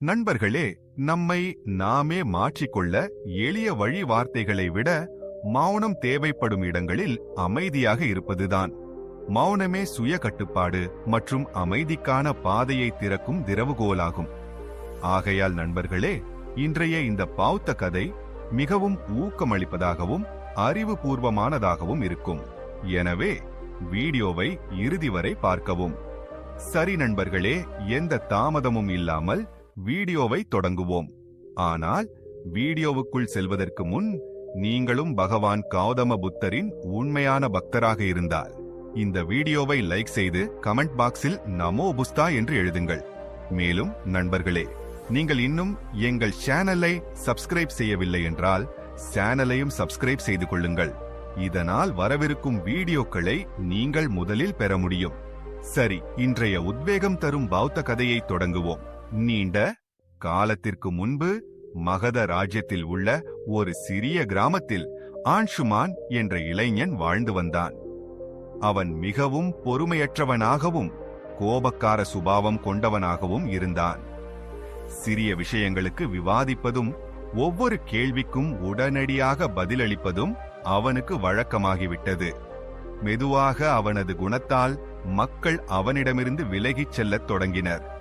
நண்பர்களே நம்மை நாமே மாற்றிக்கொள்ள எளிய வழி வார்த்தைகளை விட மௌனம் தேவைப்படும் இடங்களில் அமைதியாக இருப்பதுதான். மௌனமே சுய கட்டுப்பாடு மற்றும் அமைதிக்கான பாதையை திறக்கும் திறவுகோலாகும். ஆகையால் நண்பர்களே இன்றைய இந்த பௌத்த கதை மிகவும் ஊக்கமளிப்பதாகவும் அறிவுபூர்வமானதாகவும் இருக்கும். எனவே வீடியோவை இறுதி வரை பார்க்கவும். சரி நண்பர்களே எந்த தாமதமும் இல்லாமல் வீடியோவை தொடங்குவோம். ஆனால் வீடியோவுக்குள் செல்வதற்கு முன் நீங்களும் பகவான் கௌதம புத்தரின் உண்மையான பக்தராக இருந்தால் இந்த வீடியோவை லைக் செய்து கமெண்ட் பாக்ஸில் நமோ புஸ்தா என்று எழுதுங்கள். மேலும் நண்பர்களே நீங்கள் இன்னும் எங்கள் சேனலை சப்ஸ்கிரைப் செய்யவில்லை என்றால் சேனலையும் சப்ஸ்கிரைப் செய்து கொள்ளுங்கள். இதனால் வரவிருக்கும் வீடியோக்களை நீங்கள் முதலில் பெற முடியும். சரி இன்றைய உத்வேகம் தரும் பௌத்த கதையை தொடங்குவோம். நீண்ட காலத்திற்கு முன்பு மகத ராஜ்யத்தில் உள்ள ஒரு சிறிய கிராமத்தில் ஆன்ஷுமான் என்ற இளைஞன் வாழ்ந்து வந்தான். அவன் மிகவும் பொறுமையற்றவனாகவும் கோபக்கார சுபாவம் கொண்டவனாகவும் இருந்தான். சிறிய விஷயங்களுக்கு விவாதிப்பதும் ஒவ்வொரு கேள்விக்கும் உடனடியாக பதிலளிப்பதும் அவனுக்கு வழக்கமாகிவிட்டது. மெதுவாக அவனது குணத்தால் மக்கள் அவனிடமிருந்து விலகிச் செல்லத் தொடங்கினர்.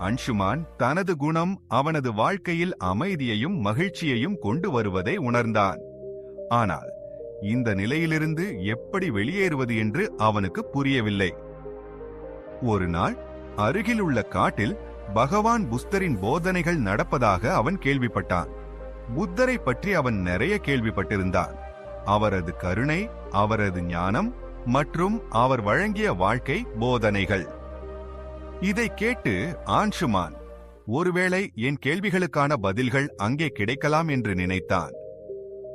அன்ஷுமான் தனது குணம் அவனது வாழ்க்கையில் அமைதியையும் மகிழ்ச்சியையும் கொண்டு வருவதை உணர்ந்தான். ஆனால் இந்த நிலையிலிருந்து எப்படி வெளியேறுவது என்று அவனுக்கு புரியவில்லை. ஒரு நாள் அருகிலுள்ள காட்டில் பகவான் புஸ்தரின் போதனைகள் நடப்பதாக அவன் கேள்விப்பட்டான். புத்தரை பற்றி அவன் நிறைய கேள்விப்பட்டிருந்தான். அவரது கருணை அவரது ஞானம் மற்றும் அவர் வழங்கிய வாழ்க்கை போதனைகள். இதை கேட்டு ஆன்ஷுமான் ஒருவேளை என் கேள்விகளுக்கான பதில்கள் அங்கே கிடைக்கலாம் என்று நினைத்தான்.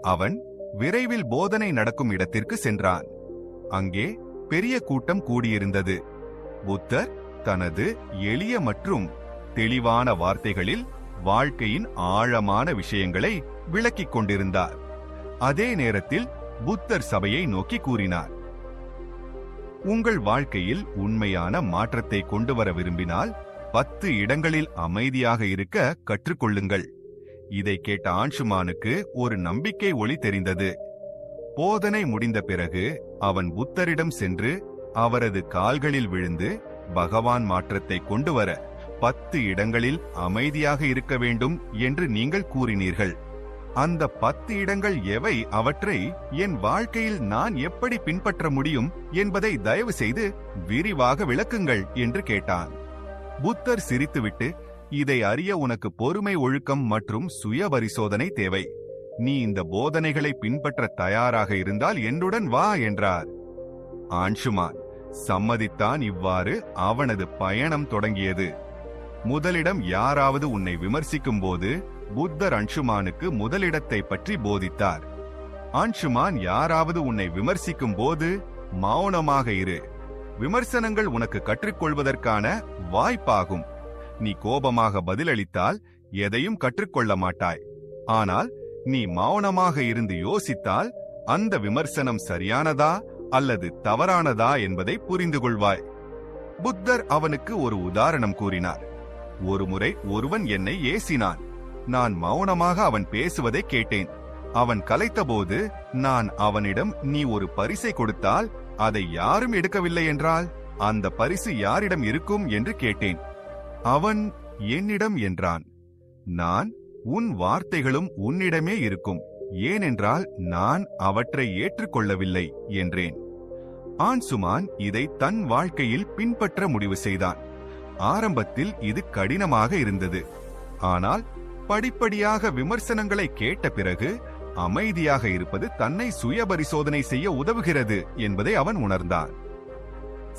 அவன் விரைவில் போதனை நடக்கும் இடத்திற்கு சென்றான். அங்கே பெரிய கூட்டம் கூடியிருந்தது. புத்தர் தனது எளிய மற்றும் தெளிவான வார்த்தைகளில் வாழ்க்கையின் ஆழமான விஷயங்களை விளக்கிக் கொண்டிருந்தார். அதே நேரத்தில் புத்தர் சபையை நோக்கி கூறினார். உங்கள் வாழ்க்கையில் உண்மையான மாற்றத்தை கொண்டு வர விரும்பினால் பத்து இடங்களில் அமைதியாக இருக்க கற்றுக்கொள்ளுங்கள். இதை கேட்ட ஆன்ஷுமானுக்கு ஒரு நம்பிக்கை ஒளி தெரிந்தது. போதனை முடிந்த பிறகு அவன் புத்தரிடம் சென்று அவரது கால்களில் விழுந்து பகவான் மாற்றத்தை கொண்டு வர பத்து இடங்களில் அமைதியாக இருக்க வேண்டும் என்று நீங்கள் கூறினீர்கள். அந்த பத்து இடங்கள் எவை? அவற்றை என் வாழ்க்கையில் நான் எப்படி பின்பற்ற முடியும் என்பதை தயவு செய்து விரிவாக விளக்குங்கள் என்று கேட்டான். புத்தர் சிரித்துவிட்டு இதை அறிய உனக்கு பொறுமை ஒழுக்கம் மற்றும் சுய பரிசோதனை தேவை. நீ இந்த போதனைகளை பின்பற்ற தயாராக இருந்தால் என்னுடன் வா என்றார். ஆன்ஷுமான் சம்மதித்தான் இவ்வாறு அவனது பயணம் தொடங்கியது. முதலிடம் யாராவது உன்னை விமர்சிக்கும் போது புத்தர் அன்ஷுமானுக்கு முதலிடத்தை பற்றி போதித்தார். அன்ஷுமான் யாராவது உன்னை விமர்சிக்கும் போது மௌனமாக இரு. விமர்சனங்கள் உனக்கு கற்றுக்கொள்வதற்கான வாய்ப்பாகும். நீ கோபமாக பதிலளித்தால் எதையும் கற்றுக்கொள்ள மாட்டாய். ஆனால் நீ மௌனமாக இருந்து யோசித்தால் அந்த விமர்சனம் சரியானதா அல்லது தவறானதா என்பதை புரிந்து கொள்வாய். புத்தர் அவனுக்கு ஒரு உதாரணம் கூறினார். ஒருமுறை ஒருவன் என்னை ஏசினான். நான் மௌனமாக அவன் பேசுவதை கேட்டேன். அவன் கலைத்தபோது நான் அவனிடம் நீ ஒரு பரிசை கொடுத்தால் அதை யாரும் எடுக்கவில்லை என்றால் அந்த பரிசு யாரிடம் இருக்கும்? என்று கேட்டேன். அவன் என்னிடம் என்றான். நான் உன் வார்த்தைகளும் உன்னிடமே இருக்கும். ஏனென்றால் நான் அவற்றை ஏற்றுக்கொள்ளவில்லை என்றேன். ஆன்சுமான் இதை தன் வாழ்க்கையில் பின்பற்ற முடிவு செய்தான். ஆரம்பத்தில் இது கடினமாக இருந்தது. ஆனால் படிப்படியாக விமர்சனங்களை கேட்ட பிறகு அமைதியாக இருப்பது தன்னை சுய பரிசோதனை செய்ய உதவுகிறது என்பதை அவன் உணர்ந்தான்.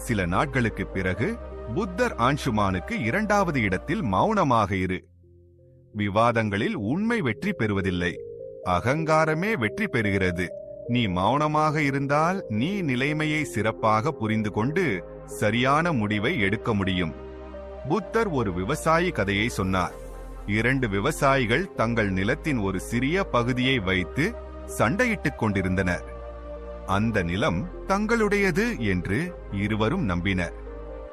சில நாட்களுக்கு பிறகு புத்தர் ஆன்ஷுமானுக்கு இரண்டாவது இடத்தில் மௌனமாக இரு. விவாதங்களில் உண்மை வெற்றி பெறுவதில்லை. அகங்காரமே வெற்றி பெறுகிறது. நீ மௌனமாக இருந்தால் நீ நிலைமையை சிறப்பாக புரிந்து கொண்டு சரியான முடிவை எடுக்க முடியும். புத்தர் ஒரு விவசாயி கதையை சொன்னார். இரண்டு விவசாயிகள் தங்கள் நிலத்தின் ஒரு சிறிய பகுதியை வைத்து சண்டையிட்டுக் கொண்டிருந்தனர். அந்த நிலம் தங்களுடையது என்று இருவரும் நம்பினர்.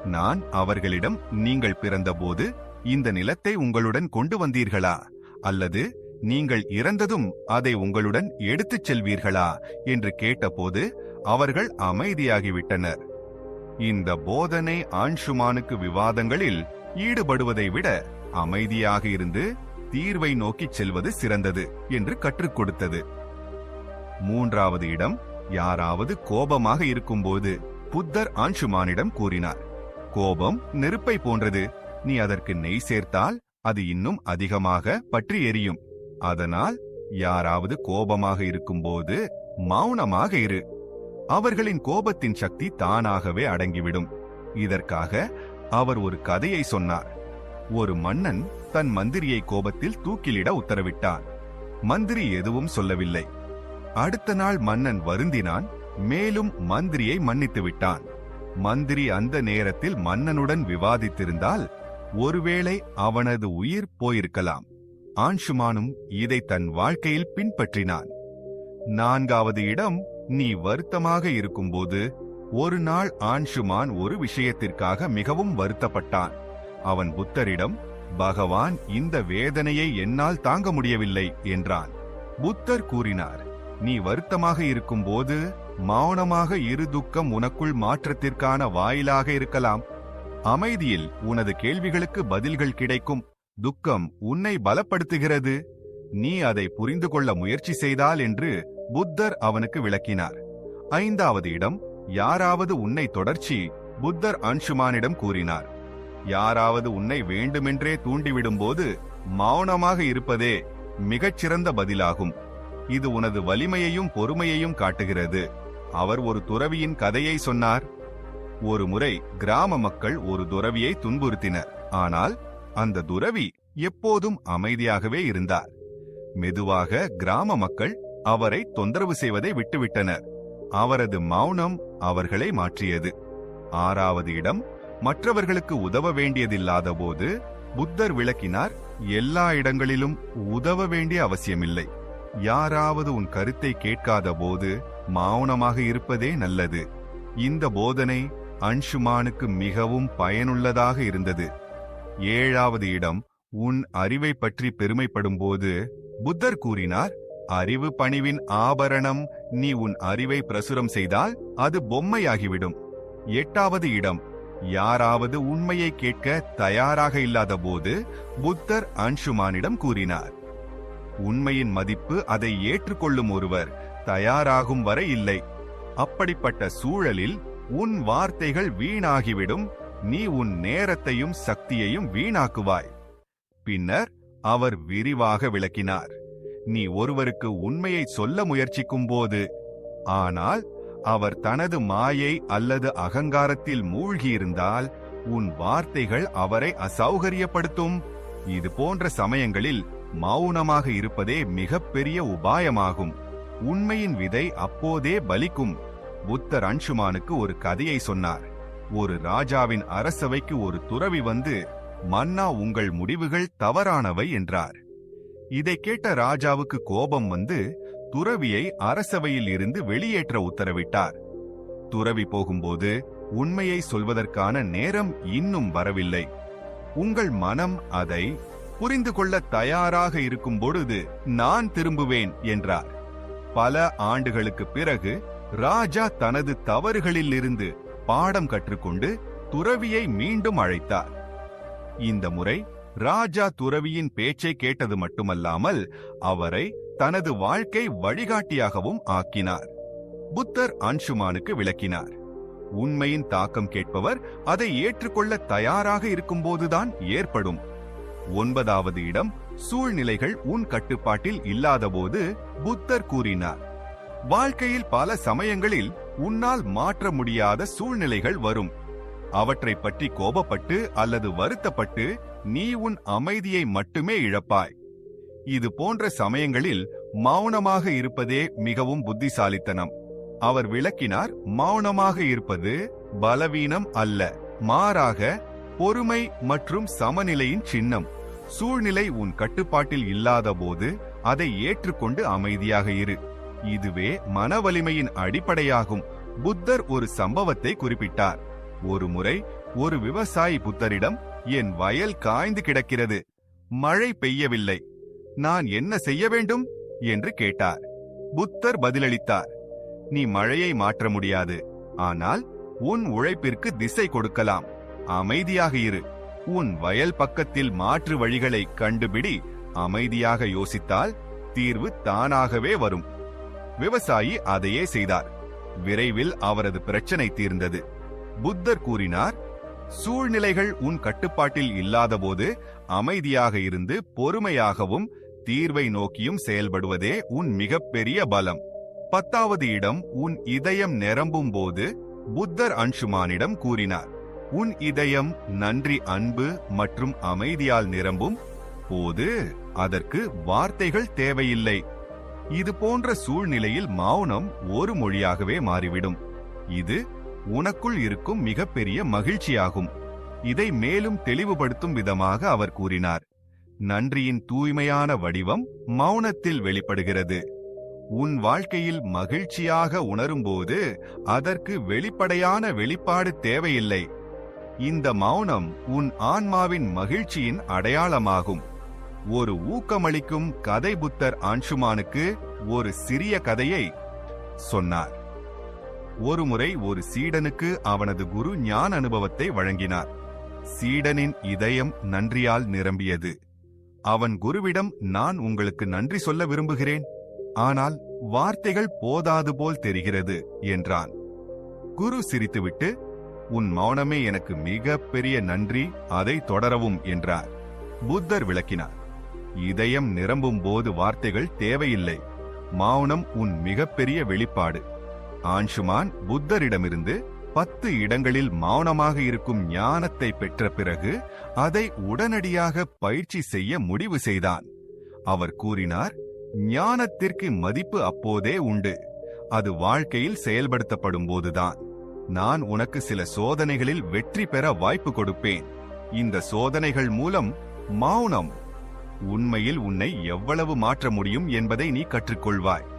நான் அவர்களிடம் நீங்கள் பிறந்தபோது இந்த நிலத்தை உங்களுடன் கொண்டு வந்தீர்களா? அல்லது நீங்கள் இறந்ததும் அதை உங்களுடன் எடுத்துச் செல்வீர்களா? என்று கேட்டபோது அவர்கள் அமைதியாகிவிட்டனர். இந்த போதனை ஆன்ஷுமானுக்கு விவாதங்களில் ஈடுபடுவதை விட அமைதியாக இருந்து தீர்வை நோக்கிச் செல்வது சிறந்தது என்று கற்றுக் கொடுத்தது. மூன்றாவது இடம் யாராவது கோபமாக இருக்கும்போது புத்தர் ஆன்ஷுமானிடம் கூறினார் கோபம் நெருப்பை போன்றது. நீ அதற்கு நெய் சேர்த்தால் அது இன்னும் அதிகமாக பற்றி எரியும். அதனால் யாராவது கோபமாக இருக்கும்போது மௌனமாக இரு. அவர்களின் கோபத்தின் சக்தி தானாகவே அடங்கிவிடும். இதற்காக அவர் ஒரு கதையை சொன்னார். ஒரு மன்னன் தன் மந்திரியை கோபத்தில் தூக்கிலிட உத்தரவிட்டான். மந்திரி எதுவும் சொல்லவில்லை. அடுத்த நாள் மன்னன் வருந்தினான் மேலும் மந்திரியை மன்னித்து விட்டான். மந்திரி அந்த நேரத்தில் மன்னனுடன் விவாதித்திருந்தால் ஒருவேளை அவனது உயிர் போயிருக்கலாம். ஆன்ஷுமானும் இதை தன் வாழ்க்கையில் பின்பற்றினான். நான்காவது இடம் நீ வருத்தமாக இருக்கும்போது ஒரு நாள் ஆன்ஷுமான் ஒரு விஷயத்திற்காக மிகவும் வருத்தப்பட்டான். அவன் புத்தரிடம் பகவான் இந்த வேதனையை என்னால் தாங்க முடியவில்லை என்றான். புத்தர் கூறினார் நீ வருத்தமாக இருக்கும்போது மௌனமாக இரு துக்கம் உனக்குள் மாற்றத்திற்கான வாயிலாக இருக்கலாம். அமைதியில் உனது கேள்விகளுக்கு பதில்கள் கிடைக்கும். துக்கம் உன்னை பலப்படுத்துகிறது. நீ அதை புரிந்து கொள்ள முயற்சி செய்தால் என்று புத்தர் அவனுக்கு விளக்கினார். ஐந்தாவது இடம் யாராவது உன்னை தொடர்ச்சி புத்தர் அன்ஷுமானிடம் கூறினார். யாராவது உன்னை வேண்டுமென்றே தூண்டிவிடும்போது மௌனமாக இருப்பதே மிகச்சிறந்த பதிலாகும். இது உனது வலிமையையும் பொறுமையையும் காட்டுகிறது. அவர் ஒரு துறவியின் கதையை சொன்னார். ஒரு முறை கிராம மக்கள் ஒரு துறவியை துன்புறுத்தினர். ஆனால் அந்த துறவி எப்போதும் அமைதியாகவே இருந்தார். மெதுவாக கிராம மக்கள் அவரை தொந்தரவு செய்வதை விட்டுவிட்டனர். அவரது மௌனம் அவர்களை மாற்றியது. ஆறாவது இடம் மற்றவர்களுக்கு உதவ வேண்டியதில்லாத போது புத்தர் விளக்கினார் எல்லா இடங்களிலும் உதவ வேண்டிய அவசியமில்லை. யாராவது உன் கருத்தை கேட்காத போது மௌனமாக இருப்பதே நல்லது. இந்த போதனை அன்ஷுமானுக்கு மிகவும் பயனுள்ளதாக இருந்தது. ஏழாவது இடம் உன் அறிவை பற்றி பெருமைப்படும்போது புத்தர் கூறினார் அறிவு பணிவின் ஆபரணம் நீ உன் அறிவை பிரசுரம் செய்தால் அது பொம்மையாகிவிடும். எட்டாவது இடம் யாராவது உண்மையை கேட்க தயாராக இல்லாத போது புத்தர் அன்ஷுமானிடம் கூறினார் உண்மையின் மதிப்பு அதை ஏற்றுக்கொள்ளும் ஒருவர் தயாராகும் வரை இல்லை. அப்படிப்பட்ட சூழலில் உன் வார்த்தைகள் வீணாகிவிடும். நீ உன் நேரத்தையும் சக்தியையும் வீணாக்குவாய். பின்னர் அவர் விரிவாக விளக்கினார் நீ ஒருவருக்கு உண்மையை சொல்ல முயற்சிக்கும் போது ஆனால் அவர் தனது மாயை அல்லது அகங்காரத்தில் மூழ்கியிருந்தால் உன் வார்த்தைகள் அவரை அசௌகரியப்படுத்தும். இது போன்ற சமயங்களில் மௌனமாக இருப்பதே மிகப்பெரிய உபாயமாகும். உண்மையின் விதை அப்போதே பலிக்கும். புத்தர் அன்ஷுமானுக்கு ஒரு கதையை சொன்னார். ஒரு ராஜாவின் அரசவைக்கு ஒரு துறவி வந்து மன்னா உங்கள் முடிவுகள் தவறானவை என்றார். இதை கேட்ட ராஜாவுக்கு கோபம் வந்து துறவியை அரசவையில் இருந்து வெளியேற்ற உத்தரவிட்டார். துறவி போகும்போது உண்மையை சொல்வதற்கான நேரம் இன்னும் வரவில்லை. உங்கள் மனம் அதை புரிந்து கொள்ள தயாராக இருக்கும் பொழுது நான் திரும்புவேன் என்றார். பல ஆண்டுகளுக்கு பிறகு ராஜா தனது தவறுகளில் இருந்து பாடம் கற்றுக்கொண்டு துறவியை மீண்டும் அழைத்தார். இந்த முறை ராஜா துறவியின் பேச்சை கேட்டது மட்டுமல்லாமல் அவரை தனது வாழ்க்கை வழிகாட்டியாகவும் ஆக்கினார். புத்தர் அன்ஷுமானுக்கு விளக்கினார். உண்மையின் தாக்கம் கேட்பவர் அதை ஏற்றுக்கொள்ள தயாராக இருக்கும்போதுதான் ஏற்படும். ஒன்பதாவது இடம் சூழ்நிலைகள் உன் கட்டுப்பாட்டில் இல்லாதபோது புத்தர் கூறினார். வாழ்க்கையில் பல சமயங்களில் உன்னால் மாற்ற முடியாத சூழ்நிலைகள் வரும். அவற்றை பற்றி கோபப்பட்டு அல்லது வருத்தப்பட்டு நீ உன் அமைதியை மட்டுமே இழப்பாய். இது போன்ற சமயங்களில் மௌனமாக இருப்பதே மிகவும் புத்திசாலித்தனம். அவர் விளக்கினார் மௌனமாக இருப்பது பலவீனம் அல்ல மாறாக பொறுமை மற்றும் சமநிலையின் சின்னம். சூழ்நிலை உன் கட்டுப்பாட்டில் இல்லாத போது அதை ஏற்றுக்கொண்டு அமைதியாக இரு. இதுவே மன வலிமையின் அடிப்படையாகும் புத்தர் ஒரு சம்பவத்தை குறிப்பிட்டார். ஒரு முறை ஒரு விவசாயி புத்தரிடம் என் வயல் காய்ந்து கிடக்கிறது. மழை பெய்யவில்லை. நான் என்ன செய்ய வேண்டும்? என்று கேட்டார். புத்தர் பதிலளித்தார். நீ மழையை மாற்ற முடியாது. ஆனால் உன் உழைப்பிற்கு திசை கொடுக்கலாம். அமைதியாக இரு. உன் வயல் பக்கத்தில் மாற்று வழிகளை கண்டுபிடி. அமைதியாக யோசித்தால் தீர்வு தானாகவே வரும். விவசாயி அதையே செய்தார். விரைவில் அவரது பிரச்சனை தீர்ந்தது. புத்தர் கூறினார் சூழ்நிலைகள் உன் கட்டுப்பாட்டில் இல்லாதபோது அமைதியாக இருந்து பொறுமையாகவும் தீர்வை நோக்கியும் செயல்படுவதே உன் மிகப்பெரிய பலம். பத்தாவது இடம் உன் இதயம் நிரம்பும் போது புத்தர் அன்ஷுமானிடம் கூறினார். உன் இதயம் நன்றி அன்பு மற்றும் அமைதியால் நிரம்பும் போது அதற்கு வார்த்தைகள் தேவையில்லை. இது போன்ற சூழ்நிலையில் மௌனம் ஒரு மொழியாகவே மாறிவிடும். இது உனக்குள் இருக்கும் மிகப்பெரிய மகிழ்ச்சியாகும். இதை மேலும் தெளிவுபடுத்தும் விதமாக அவர் கூறினார். நன்றியின் தூய்மையான வடிவம் மௌனத்தில் வெளிப்படுகிறது. உன் வாழ்க்கையில் மகிழ்ச்சியாக உணரும்போது அதற்கு வெளிப்படையான வெளிப்பாடு தேவையில்லை. இந்த மௌனம் உன் ஆன்மாவின் மகிழ்ச்சியின் அடையாளமாகும். ஒரு ஊக்கமளிக்கும் கதை புத்தர் ஆன்ஷுமானுக்கு ஒரு சிறிய கதையை சொன்னார். ஒருமுறை ஒரு சீடனுக்கு அவனது குரு ஞான அனுபவத்தை வழங்கினார். சீடனின் இதயம் நன்றியால் நிரம்பியது. அவன் குருவிடம் நான் உங்களுக்கு நன்றி சொல்ல விரும்புகிறேன். ஆனால் வார்த்தைகள் போதாது போல் தெரிகிறது என்றான். குரு சிரித்துவிட்டு உன் மௌனமே எனக்கு மிக பெரிய நன்றி அதை தொடரவும் என்றார். புத்தர் விளக்கினார். இதயம் நிரம்பும் போது வார்த்தைகள் தேவையில்லை. மௌனம் உன் மிகப்பெரிய வெளிப்பாடு. ஆன்ஷுமான் புத்தரிடமிருந்து பத்து இடங்களில் மௌனமாக இருக்கும் ஞானத்தை பெற்ற பிறகு அதை உடனடியாக பயிற்சி செய்ய முடிவு செய்தான். அவர் கூறினார் ஞானத்திற்கு மதிப்பு அப்போதே உண்டு. அது வாழ்க்கையில் செயல்படுத்தப்படும் போதுதான். நான் உனக்கு சில சோதனைகளில் வெற்றி பெற வாய்ப்பு கொடுப்பேன். இந்த சோதனைகள் மூலம் மௌனம் உண்மையில் உன்னை எவ்வளவு மாற்ற முடியும் என்பதை நீ கற்றுக்கொள்வாய்.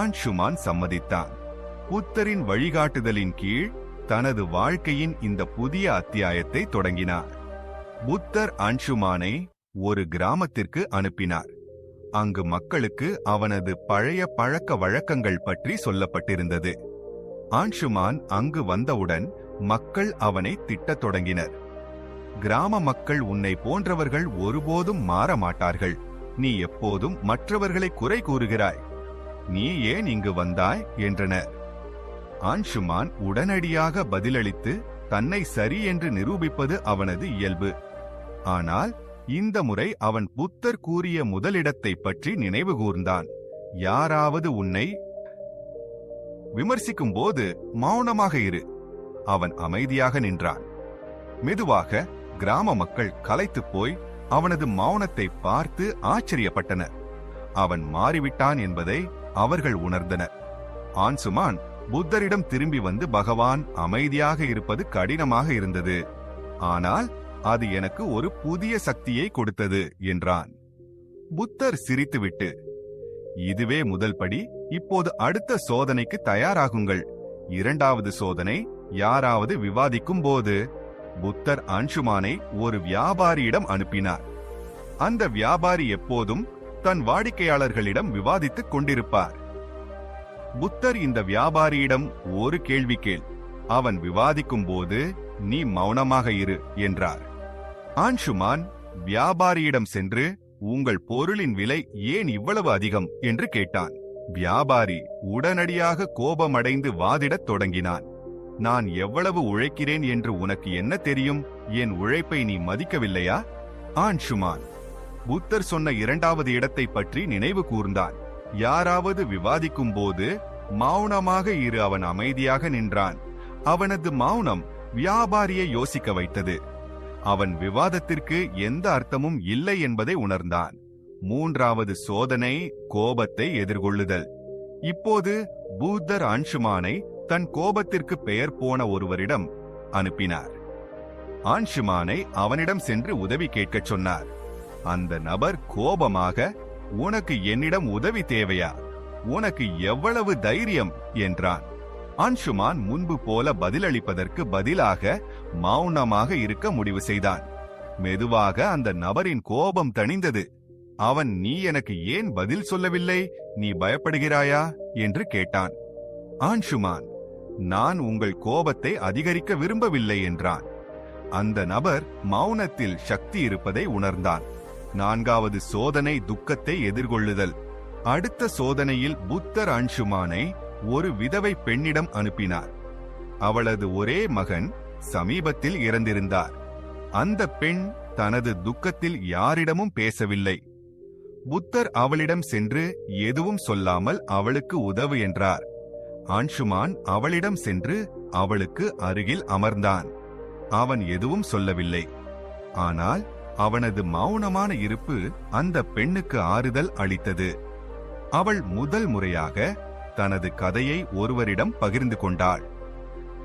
ஆன்ஷுமான் சம்மதித்தான். புத்தரின் வழிகாட்டுதலின் கீழ் தனது வாழ்க்கையின் இந்த புதிய அத்தியாயத்தை தொடங்கினார். புத்தர் அன்ஷுமானை ஒரு கிராமத்திற்கு அனுப்பினார். அங்கு மக்களுக்கு அவனது பழைய பழக்க வழக்கங்கள் பற்றி சொல்லப்பட்டிருந்தது. ஆன்ஷுமான் அங்கு வந்தவுடன் மக்கள் அவனை திட்டத் தொடங்கினர். கிராம மக்கள் உன்னை போன்றவர்கள் ஒருபோதும் மாற மாட்டார்கள். நீ எப்போதும் மற்றவர்களை குறை கூறுகிறாய். நீ ஏன் இங்கு வந்தாய்? என்றனர். ஆன்சுமான் உடனடியாக பதிலளித்து தன்னை சரி என்று நிரூபிப்பது அவனது இயல்பு. ஆனால் இந்த முறை அவன் புத்தர் கூறிய முதலிடத்தை பற்றி நினைவு கூர்ந்தான். யாராவது உன்னை விமர்சிக்கும் போது மௌனமாக இரு. அவன் அமைதியாக நின்றான். மெதுவாக கிராம மக்கள் கலைத்துப் போய் அவனது மௌனத்தை பார்த்து ஆச்சரியப்பட்டனர். அவன் மாறிவிட்டான் என்பதை அவர்கள் உணர்ந்தனர். ஆன்சுமான் புத்தரிடம் திரும்பி வந்து பகவான் அமைதியாக இருப்பது கடினமாக இருந்தது. ஆனால் அது எனக்கு ஒரு புதிய சக்தியை கொடுத்தது என்றான். புத்தர் சிரித்துவிட்டு இதுவே முதல் படி இப்போது அடுத்த சோதனைக்கு தயாராகுங்கள். இரண்டாவது சோதனை யாராவது விவாதிக்கும் போது புத்தர் அன்சுமானை ஒரு வியாபாரியிடம் அனுப்பினார். அந்த வியாபாரி எப்போதும் தன் வாடிக்கையாளர்களிடம் விவாதித்துக் கொண்டிருப்பார். புத்தர் இந்த வியாபாரியிடம் ஒரு கேள்வி கேள். அவன் விவாதிக்கும் போது நீ மௌனமாக இரு என்றார். ஆன்ஷுமான் வியாபாரியிடம் சென்று உங்கள் பொருளின் விலை ஏன் இவ்வளவு அதிகம்? என்று கேட்டான். வியாபாரி உடனடியாக கோபமடைந்து வாதிடத் தொடங்கினான். நான் எவ்வளவு உழைக்கிறேன் என்று உனக்கு என்ன தெரியும்? என் உழைப்பை நீ மதிக்கவில்லையா? ஆன்ஷுமான் புத்தர் சொன்ன இரண்டாவது இடத்தை பற்றி நினைவு கூர்ந்தான். யாராவது விவாதிக்கும் போது மௌனமாக இரு அவன் அமைதியாக நின்றான். அவனது மௌனம் வியாபாரியை யோசிக்க வைத்தது. அவன் விவாதத்திற்கு எந்த அர்த்தமும் இல்லை என்பதை உணர்ந்தான். மூன்றாவது சோதனை கோபத்தை எதிர்கொள்ளுதல். இப்போது பூத்தர் ஆன்ஷுமானை தன் கோபத்திற்கு பெயர் போன ஒருவரிடம் அனுப்பினார். ஆன்ஷுமானை அவனிடம் சென்று உதவி கேட்கச் சொன்னார். அந்த நபர் கோபமாக உனக்கு என்னிடம் உதவி தேவையா? உனக்கு எவ்வளவு தைரியம்? என்றான். அன்ஷுமான் முன்பு போல பதிலளிப்பதற்கு பதிலாக மௌனமாக இருக்க முடிவு செய்தான். மெதுவாக அந்த நபரின் கோபம் தணிந்தது. அவன் நீ எனக்கு ஏன் பதில் சொல்லவில்லை? நீ பயப்படுகிறாயா? என்று கேட்டான். ஆன்ஷுமான் நான் உங்கள் கோபத்தை அதிகரிக்க விரும்பவில்லை என்றான். அந்த நபர் மௌனத்தில் சக்தி இருப்பதை உணர்ந்தான். நான்காவது சோதனை துக்கத்தை எதிர்கொள்ளுதல். அடுத்த சோதனையில் புத்தர் அன்ஷுமானை ஒரு விதவை பெண்ணிடம் அனுப்பினார். அவளது ஒரே மகன் சமீபத்தில் இறந்திருந்தார். அந்த பெண் தனது துக்கத்தில் யாரிடமும் பேசவில்லை. புத்தர் அவளிடம் சென்று எதுவும் சொல்லாமல் அவளுக்கு உதவு என்றார். ஆன்ஷுமான் அவளிடம் சென்று அவளுக்கு அருகில் அமர்ந்தான். அவன் எதுவும் சொல்லவில்லை. ஆனால் அவனது மௌனமான இருப்பு அந்த பெண்ணுக்கு ஆறுதல் அளித்தது. அவள் முதல் முறையாக தனது கதையை ஒருவரிடம் பகிர்ந்து கொண்டாள்.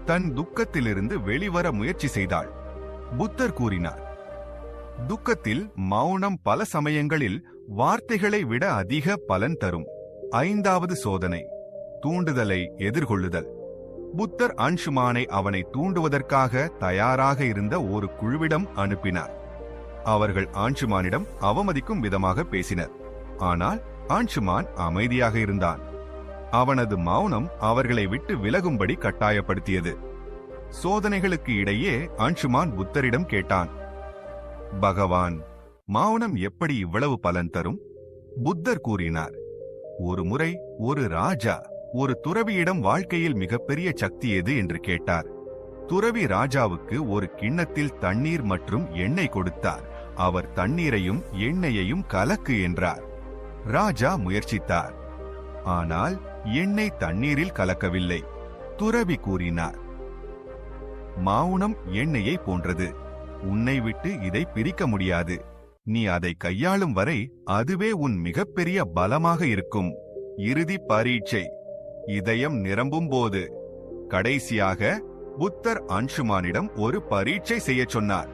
தன் துக்கத்திலிருந்து வெளிவர முயற்சி செய்தாள். புத்தர் கூறினார் துக்கத்தில் மௌனம் பல சமயங்களில் வார்த்தைகளை விட அதிக பலன் தரும். ஐந்தாவது சோதனை தூண்டுதலை எதிர்கொள்ளுதல். புத்தர் அன்ஷுமானை அவனை தூண்டுவதற்காக தயாராக இருந்த ஒரு குழுவிடம் அனுப்பினார். அவர்கள் ஆன்ஷுமானிடம் அவமதிக்கும் விதமாக பேசினர். ஆனால் ஆன்ஷுமான் அமைதியாக இருந்தான். அவனது மௌனம் அவர்களை விட்டு விலகும்படி கட்டாயப்படுத்தியது. சோதனைகளுக்கு இடையே ஆன்ஷுமான் புத்தரிடம் கேட்டான். பகவான் மௌனம் எப்படி இவ்வளவு பலன் தரும்? புத்தர் கூறினார். ஒரு முறை ஒரு ராஜா ஒரு துறவியிடம் வாழ்க்கையில் மிகப்பெரிய சக்தி எது என்று கேட்டார். துறவி ராஜாவுக்கு ஒரு கிண்ணத்தில் தண்ணீர் மற்றும் எண்ணெய் கொடுத்தார். அவர் தண்ணீரையும் எண்ணெயையும் கலக்கு என்றார். ராஜா முயற்சித்தார். ஆனால் எண்ணெய் தண்ணீரில் கலக்கவில்லை. துறவி கூறினார் மௌனம் எண்ணெயை போன்றது. உன்னை விட்டு இதை பிரிக்க முடியாது. நீ அதை கையாளும் வரை அதுவே உன் மிகப்பெரிய பலமாக இருக்கும். இறுதி பரீட்சை. இதயம் நிரம்பும் போது. கடைசியாக புத்தர் அன்ஷுமானிடம் ஒரு பரீட்சை செய்யச் சொன்னார்.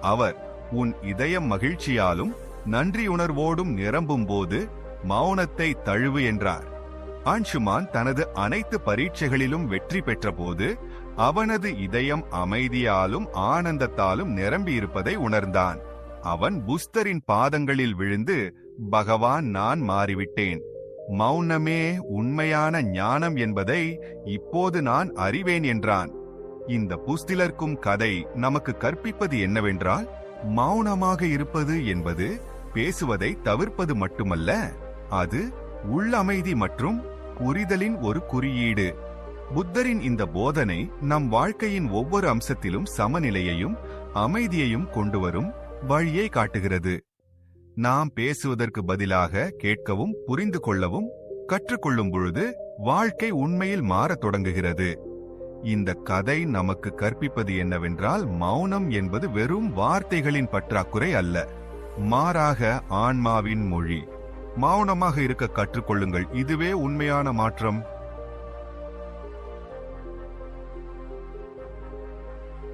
அவர் உன் இதயம் மகிழ்ச்சியாலும் நன்றியுணர்வோடும் நிரம்பும் போது மௌனத்தை தழுவு என்றார். ஆன்ஷுமான் தனது அனைத்து பரீட்சைகளிலும் வெற்றி பெற்றபோது அவனது இதயம் அமைதியாலும் ஆனந்தத்தாலும் நிரம்பியிருப்பதை உணர்ந்தான். அவன் புஸ்தரின் பாதங்களில் விழுந்து பகவான் நான் மாறிவிட்டேன். மௌனமே உண்மையான ஞானம் என்பதை இப்போது நான் அறிவேன் என்றான். இந்த புஸ்திலர்க்கும் கதை நமக்கு கற்பிப்பது என்னவென்றால் மௌனமாக இருப்பது என்பது பேசுவதை தவிர்ப்பது மட்டுமல்ல அது உள்ளமைதி மற்றும் புரிதலின் ஒரு குறியீடு. புத்தரின் இந்த போதனை நம் வாழ்க்கையின் ஒவ்வொரு அம்சத்திலும் சமநிலையையும் அமைதியையும் கொண்டு வரும் வழியை காட்டுகிறது. நாம் பேசுவதற்கு பதிலாக கேட்கவும் புரிந்து கொள்ளவும் கற்றுக்கொள்ளும் பொழுது வாழ்க்கை உண்மையில் மாறத் தொடங்குகிறது. இந்த கதை நமக்கு கற்பிப்பது என்னவென்றால் மௌனம் என்பது வெறும் வார்த்தைகளின் பற்றாக்குறை அல்ல. மாறாக ஆன்மாவின் மொழி. மௌனமாக இருக்க கற்றுக்கொள்ளுங்கள். இதுவே உண்மையான மாற்றம்.